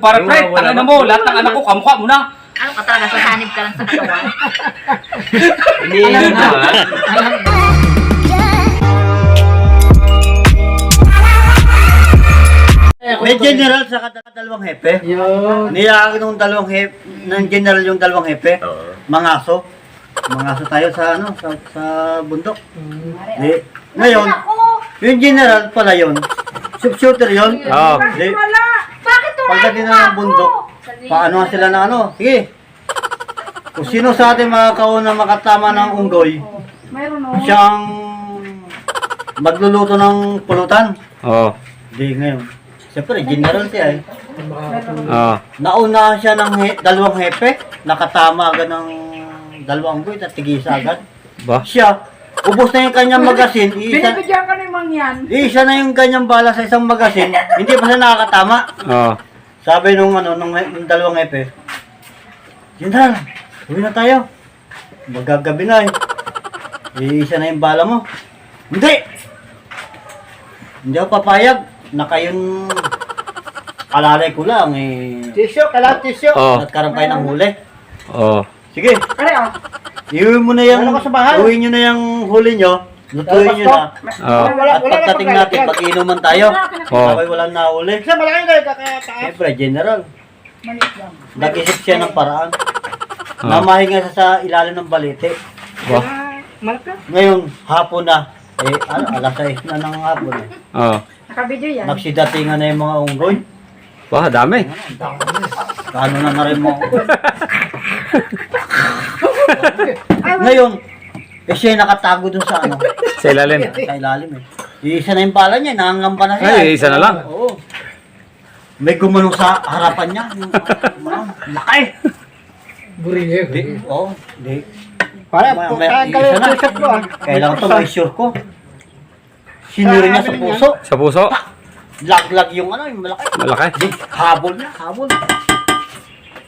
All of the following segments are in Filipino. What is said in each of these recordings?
Para pre, ba? mo, lahat ng anak ko, kamukha mo na. Ano ka talaga, sasanib ka lang sa katawan. Iniingat mo ha? May general sa kada- dalawang hepe. Yun. Niyakit nung dalawang hepe, ng general yung dalawang hepe. Oo. Mangaso. Mangaso tayo sa ano, sa, sa bundok. Di, ngayon, yung general pala yun. Shooter yun. Oo. Di, Bakit wala pagdating na ng bundok, paano sila na ano? Sige. Kung sino sa atin makakauna makatama ng unggoy, siyang magluluto ng pulutan. Oo. Di ngayon. Siyempre, general siya eh. Oo. Nauna siya ng he- dalawang hepe, nakatama agad ng dalawang buwit at tigisa agad. Ba? Siya, ubos na yung kanyang magasin, iisa, Binibigyan ka ni Mang yan. iisa na yung kanyang bala sa isang magasin, hindi pa siya nakakatama. Oo. Sabi nung ano, nung, nung dalawang hepe, General, uwi na tayo. Magagabi na eh. Iisa na yung bala mo. Hindi! Hindi ako papayag. Naka yung alalay ko lang eh. Tissue, kailangan tissue. Oo. Nagkaroon kayo ng huli. Oo. Sige, Pare, oh. iuwi mo na yung, Ano ka sa bahay? uwi nyo na yung huli nyo. Lutuin nyo na. Oo. Wala, At pagdating natin, pagkain. mag-inuman tayo. Oo. Sabay walang nahuli. Kasi malaki na yung kaya taas. Siyempre, general. Maliit lang. Nag-isip siya ng paraan. Ah. Namahinga siya sa ilalim ng balite. Ba? Ah, malaki. Ngayon, hapon na. Eh, ano, alas 6 na ng hapon eh. Oo. Nakabidyo yan. Nagsidatingan na yung mga unggoy. Ba, dami. Kano na na rin mo. Ngayon, eh siya yung nakatago dun sa ano, Sa ilalim. sa ilalim eh. Iisa na yung bala niya, nangangamba na siya. Ay, isa na lang. Oo. May gumanong sa harapan niya. Yung, ano, laki. Burilyo. Di, oo, di. Kung may- kaya isa na. yung t-shirt ko ah. Kailangan to may sure ko. Sinuri niya sa puso. Sa puso. Laglag yung ano, yung malaki. Malaki. Di, habol na, habol.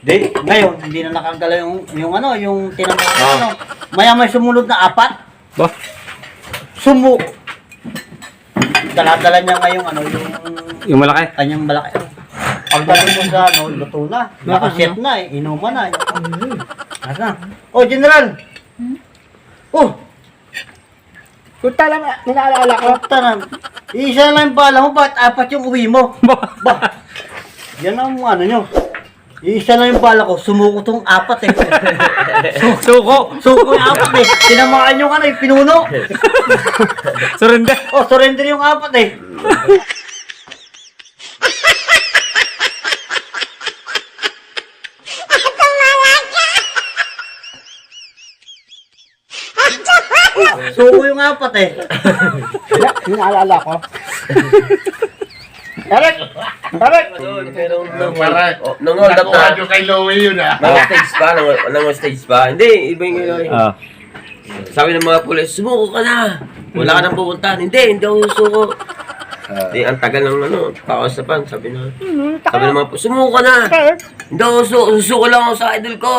Di, ngayon, hindi na nakagala yung, yung ano, yung tinamay Ah. ano. Maya may sumunod na apat. Ba? Sumu. Dala-dala niya ngayong ano, yung Yung malaki. kanyang malaki. Pagdating mo sa ano, luto na. Nakaset na eh, inuman na. Asa? Oh, General! Oh, Kung tala, nilaalala ko. kapta na. Isa lang yung bala mo, ba't apat yung uwi mo? Ba? Yan ang ano nyo. Isa lang yung bala ko, sumuko tong apat eh. Suko. Suko yung apat eh. Tinamaan yung ano, yung pinuno. Surrender. Oh, surrender yung apat eh. Suko yung apat eh. Nilaalala ko. Eric! Eric! Pero nung oh, nung hold up nakuha na, nyo kay Louie yun ah. nang stage pa, nang, nang stage pa. Hindi, iba yung gano'n. Ah. Sabi ng mga pulis, sumuko ka na. Wala ka nang pupuntahan. Hindi, hindi ako susuko. Di, ang tagal ng ano, pakausapan. Sabi na, sabi ng mga pulis, sumuko ka na. Hindi ako susuko, susuko lang ako sa idol ko.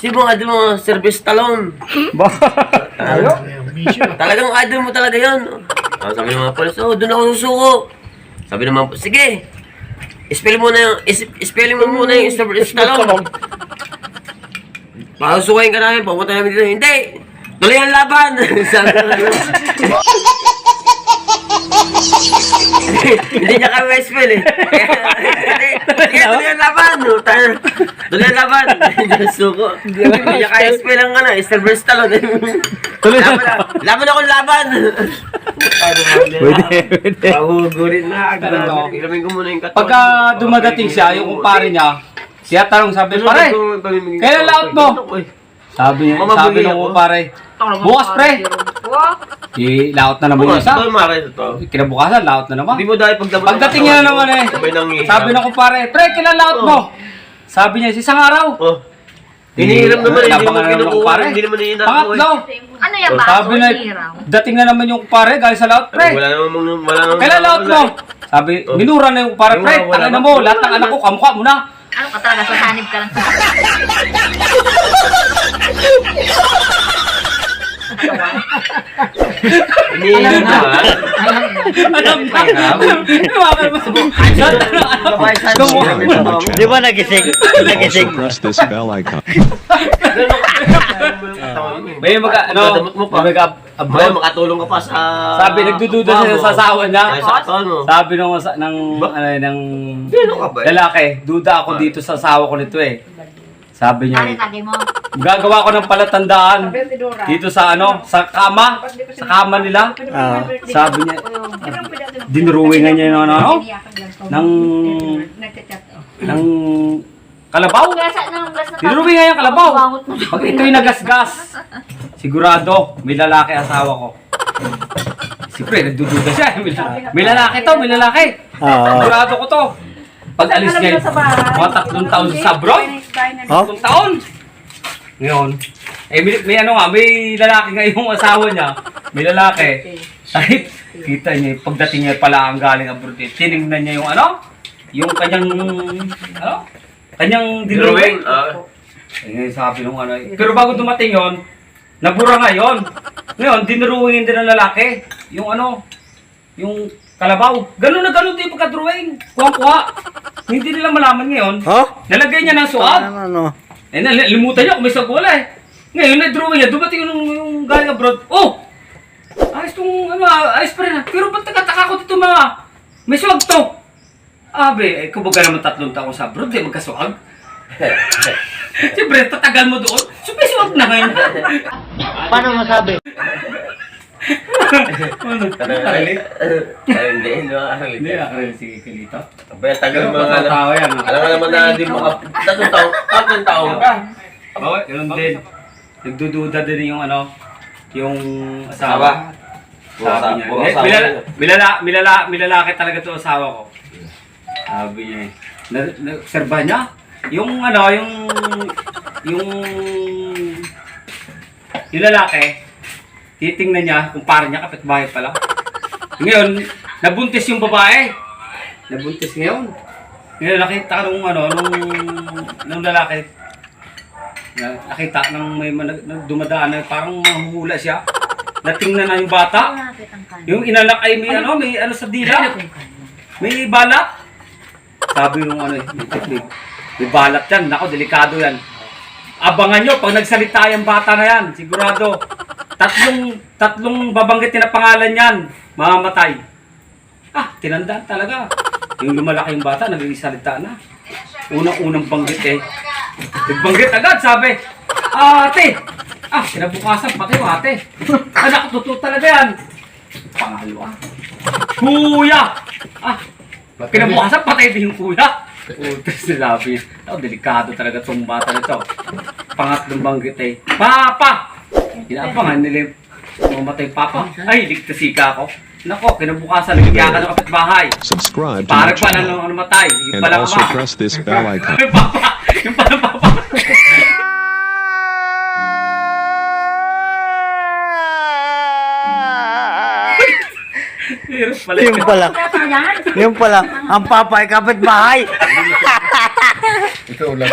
Sino ang idol mo? Service talon. Ba? Ano? Talagang idol mo talaga yun. Ah, sabi ng mga pulis, oh, doon ako susuko. Sabi mga pulis, sige. Spell mo na yung, is, spelling mo muna yung service talon. Pasusukayin ka namin, pupunta namin dito. Hindi! Tuloy ang laban! Sabi ano. Hindi niya kami ma-spell eh. Sige, tuloy ang laban! Tayo. Tuloy ang laban! Suko. Hindi niya kaya spell ang ano, service talon. Tuloy na. Laban, laban akong laban! Pwede, pwede. Pahugurin na. Ilamin ko muna yung katawan. Pagka dumadating siya, yung kumpare niya, siya tanong sabi, pare, kailan laot mo? Sabi niya, sabi ng kumpare, bukas pre. Di, laot na naman yung isa. Ito, Mare, ito. Kinabukasan, laot na naman. Hindi mo dahil pagdating. Pagdating niya naman eh, Sabay nang sabi ng kumpare, pre, kailan laot mo? Sabi niya, isang araw. Oh. Hinihiram naman, hindi mo na naman ng kinukuha, hindi naman hinihinap ko Pangatlo, Ano yan ba? sabi na, dating na naman yung kumpare, galing sa laot, pre. Wala namang, wala namang. Kailan laot mo? Sabi, Oh. minura na yung Yung pre, tangin na mo, lahat ng anak ko, kamukha mo na. Ano ka talaga, sasanib ka lang sa katawan. katawan. Iniinom na? Alam na. Bakit mo? Babae sa Di ba nagising? Nagising. press this bell icon. May mag ano, Dadamot mo pa. may makatulong ka pa sa... Sabi nagdududa siya sa asawa Ay, niya. sa mo. Sabi nung ng ano ng Sino ka ba? lalaki, duda ako dito sa asawa ko nito eh. Sabi niya, lagi mo? gagawa ko ng palatandaan dito sa ano, sa kama, sa kama nila. Ah. Sabi niya, dinruwingan niya yung ano, ano, ng, ng kalabaw. Gasa ng gas na Dinruwingan yung kalabaw. Bangot mo. Pag ito'y nagasgas, sigurado, may lalaki asawa ko. Siyempre, nagdududa siya. May, may lalaki to, may lalaki. Ah. Sigurado ko to. Pag alis niya, mga tatlong taon sa abroad. Tatlong taon. Ngayon, eh may, may ano nga, may lalaki nga yung asawa niya. May lalaki. Kahit kita niya, pagdating niya pala ang galing abroad, eh, tinignan niya yung ano, yung kanyang, ano, kanyang dinruwing. Ah. Eh, ngayon sabi nung ano, eh. pero bago dumating yon, nabura nga yon. Ngayon, dinruwingin din ng lalaki. Yung ano, yung kalabaw. Ganun na ganun din yung pagka-drawing. Kuha-kuha. Hindi nila malaman ngayon. Oh? Nalagay niya ng suot. Ano, ano? Eh, limutan niya kung may sagwala eh. Ngayon, na-drawing niya. Dumating yung, yung galing abroad. Oh! Ayos tong, ano, ah, ayos pa rin ah. Pero ba't nagkataka ko dito mga, may swag to. Abe, eh, kumbaga naman tatlong taon sa abroad, eh, magkaswag. Siyempre, tatagal mo doon. So, may swag na ngayon. Paano masabi? Ano? Nakakalit? Ay, hindi, hindi makakalit. Hindi, nakakalit. Sige, kalito. Abay, tagal mga alam. patatawa yan. Alam nga naman na di maka... Tatlong taon, tatlong taon ka. Oo, yun din. Nagdududa din yung ano, yung Asawa. Sabi niya. Milala, milala, milala, milalaki talaga to asawa ko. Sabi niya eh. Na, na, niya? Yung ano, yung, yung, yung lalaki, titingnan niya kung para niya kapitbahay pala. Ngayon, nabuntis yung babae. Nabuntis ngayon. Ngayon, nakita nung ano, nung, nung lalaki, na, nakita nang may dumadaan na parang mahuhula siya. Natingnan na yung bata. Yung inanak ay may ano, may ano sa dila. May balat. Sabi nung ano, may, may, may balat yan. Nako, delikado yan. Abangan nyo, pag nagsalita yung bata na yan, sigurado, tatlong, tatlong babanggitin na pangalan yan, mamamatay. Ah, tinandaan talaga. Yung lumalaki yung bata, nagsisalita na. Unang-unang banggit eh. Nagbanggit agad, sabi, ate, ah, kinabukasan, pati yung ate. Anak, totoo talaga yan. Pangalawa. Kuya! Ah, kinabukasan, patay din yung kuya. Putas sinabi. Oh, delikado talaga itong bata na ito. Pangatlong banggit eh. Papa! Inaabangan nila yung mamatay papa. Ay, ligtasika ako. Nako, kinabukasan, nagigya ka ng kapitbahay. Subscribe to my Parang pala channel. nung ano matay. Yung And pala also ama. press this bell icon. Yung papa. Yung pala papa. Hirap pala. Yung pala. Yung pala. Ang papa ay kapitbahay. Ikaw lang.